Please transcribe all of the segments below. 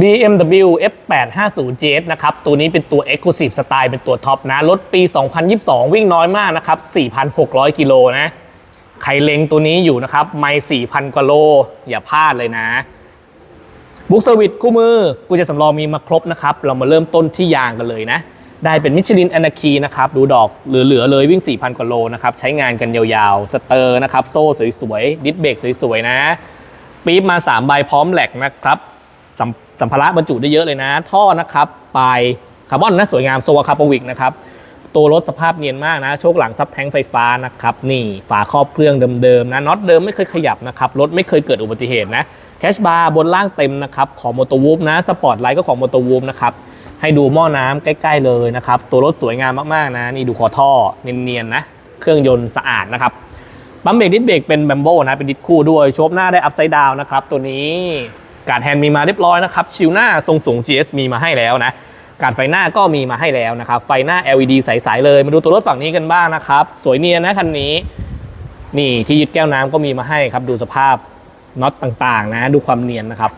BMW F850GS นะครับ ตัวนี้เป็นตัว Exclusive Style เป็นตัวท็อปนะ รถปี 2022 วิ่งน้อยมากนะครับ 4,600 กิโลนะ ใครเล็งตัวนี้อยู่นะครับ ไม่ 4,000 กว่าโล อย่าพลาดเลยนะบุ๊กเซอร์วิสคู่มือ กูจะสำรองมีมาครบนะครับ เรามาเริ่มต้นที่ยางกันเลยนะ ได้เป็นมิชลินแอนาคีนะครับ ดูดอกเหลือๆเลยวิ่ง 4,000 กว่าโลนะครับ ใช้งานกันยาวๆ สเตอร์นะครับ โซ่สวยๆ ดิสเบรกสวยๆ นะ ปี๊บมา 3 ใบพร้อมแหลกนะครับ สัมสัมภาระบรรจุได้เยอะเลยนะ ท่อนะครับปลายคาร์บอนนะสวยงามโซวาคาปวิกนะครับตัวรถสภาพเนียนมากนะ โชคหลังซับแทงไฟฟ้านะครับ นี่ฝาครอบเครื่องเดิมๆนะน็อตเดิมไม่เคยขยับนะครับ รถไม่เคยเกิดอุบัติเหตุนะแคชบาร์บนล่างเต็มนะครับของมอเตอร์วูฟนะสปอร์ตไลท์ก็ของมอเตอร์วูฟนะครับให้ดูหม้อน้ำใกล้ ๆ เลยนะครับ ตัวรถสวยงามมากๆนะ นี่ดูคอท่อเนียนๆนะ เครื่องยนต์สะอาดนะครับปั๊มเบรกดิสเบรกเป็นแบมโบนะเป็นดิสคู่ด้วยโชคหน้าได้อัพไซด์ดาวนะครับตัวนี้ การแฮนด์มีมาเรียบร้อยนะครับชิวหน้าทรงสูง GS มีมาให้แล้วนะการไฟหน้าก็มีมาให้แล้วนะครับ ไฟหน้า LED ใสๆเลย มาดูตัวรถฝั่งนี้กันบ้างนะครับ สวยเนียนนะคันนี้ นี่ที่ยึดแก้วน้ำก็มีมาให้ครับ ดูสภาพน็อตต่างๆ นะ ดูความเนียนนะครับ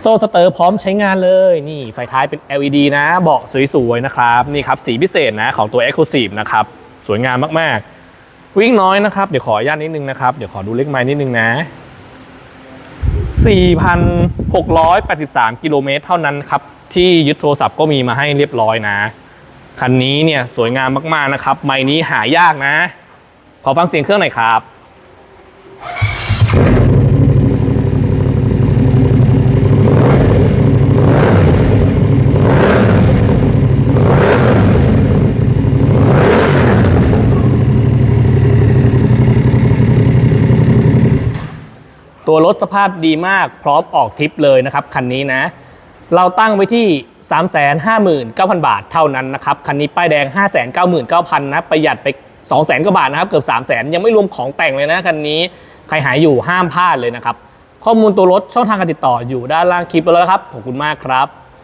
โซ่สเตอร์พร้อมใช้งานเลย นี่ไฟท้ายเป็น LED นะ เบาะสวยๆนะครับ นี่ครับสีพิเศษนะของตัว Exclusive นะครับ สวยงามมากๆ วิ่งน้อยนะครับ เดี๋ยวขออนุญาตนิดนึงนะครับ เดี๋ยวขอดูเลขไมล์นิดนึงนะ 4,683 กิโลเมตรเท่านั้นครับ ที่ยึดโทรศัพท์ก็มีมาให้เรียบร้อยนะ คันนี้เนี่ยสวยงามมากๆนะครับ ไม้นี้หายากนะ ขอฟังเสียงเครื่องหน่อยครับ ตัวรถสภาพดีมาก พร้อมออกทริปเลยนะครับคันนี้นะ เราตั้งไว้ที่ 359,000 บาทเท่านั้นนะครับ คันนี้ป้ายแดง 599,000นะประหยัดไป 200,000กว่าบาทนะครับ เกือบ 300,000 ยังไม่รวมของแต่งเลยนะคันนี้ใครหายอยู่ห้ามพลาดเลยนะครับ ข้อมูลตัวรถช่องทางการติดต่ออยู่ด้านล่างคลิปแล้วนะครับขอบคุณมากครับ